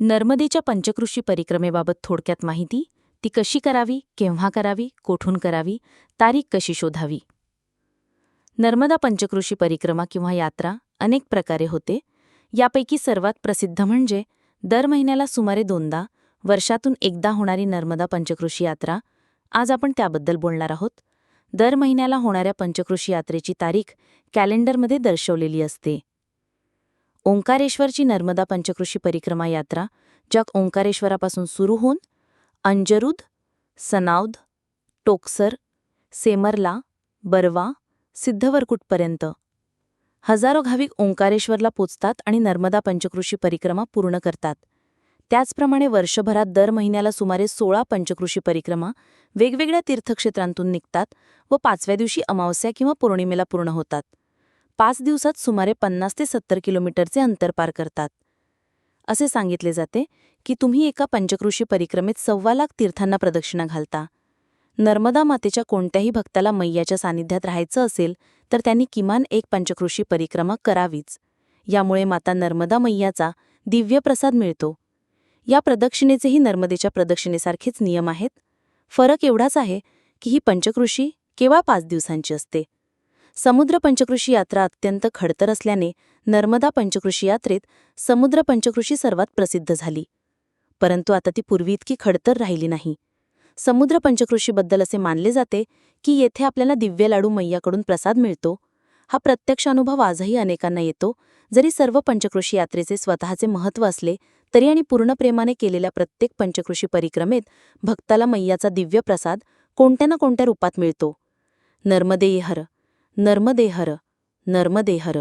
नर्मदेच्या पंचकृषी परिक्रमेबाबत थोडक्यात माहिती ती कशी करावी केव्हा करावी कोठून करावी तारीख कशी शोधावी? नर्मदा पंचकृषी परिक्रमा किंवा यात्रा अनेक प्रकारे होते. यापैकी सर्वात प्रसिद्ध म्हणजे दर महिन्याला सुमारे दोनदा वर्षातून एकदा होणारी नर्मदा पंचकृषी यात्रा. आज आपण त्याबद्दल बोलणार आहोत. दर महिन्याला होणाऱ्या पंचकृषी यात्रेची तारीख कॅलेंडरमध्ये दर्शवलेली असते. ओंकारेश्वरची नर्मदा पंचकृषी परिक्रमा यात्रा ज्या ओंकारेश्वरापासून सुरू होऊन अंजरुद सनावद टोकसर सेमरला बरवा सिद्धवरकुटपर्यंत. हजारो घाविक ओंकारेश्वरला पोचतात आणि नर्मदा पंचकृषी परिक्रमा पूर्ण करतात. त्याचप्रमाणे वर्षभरात दर महिन्याला सुमारे सोळा पंचकृषी परिक्रमा वेगवेगळ्या तीर्थक्षेत्रांतून निघतात व पाचव्या दिवशी अमावस्या किंवा पौर्णिमेला पूर्ण होतात. पाच दिवसात सुमारे पन्नास ते सत्तर किलोमीटरचे अंतर पार करतात. असे सांगितले जाते की तुम्ही एका पंचकृषी परिक्रमेत सव्वा लाख तीर्थांना प्रदक्षिणा घालता. नर्मदा मातेच्या कोणत्याही भक्ताला मैयाच्या सानिध्यात राहायचं असेल तर त्यांनी किमान एक पंचकृषी परिक्रमा करावीच. यामुळे माता नर्मदा मैयाचा दिव्य प्रसाद मिळतो. या प्रदक्षिणेचेही नर्मदेच्या प्रदक्षिणेसारखेच नियम आहेत. फरक एवढाच आहे की ही पंचकृषी केवळ पाच दिवसांची असते. समुद्र पंचकृषी यात्रा अत्यंत खडतर असल्याने नर्मदा पंचकृषी यात्रेत समुद्र पंचकृषी सर्वात प्रसिद्ध झाली. परंतु आता ती पूर्वी इतकी खडतर राहिली नाही. समुद्र पंचकृषीबद्दल असे मानले जाते की येथे आपल्याला दिव्य लाडू मैयाकडून प्रसाद मिळतो. हा प्रत्यक्ष अनुभव आजही अनेकांना येतो. जरी सर्व पंचकृषी यात्रेचे स्वतःचे महत्त्व असले तरी आणि पूर्ण प्रेमाने केलेल्या प्रत्येक पंचकृषी परिक्रमेत भक्ताला मैयाचा दिव्य प्रसाद कोणत्या ना कोणत्या रूपात मिळतो. नर्मदेहर नर्मदेहर नर्मदेहर.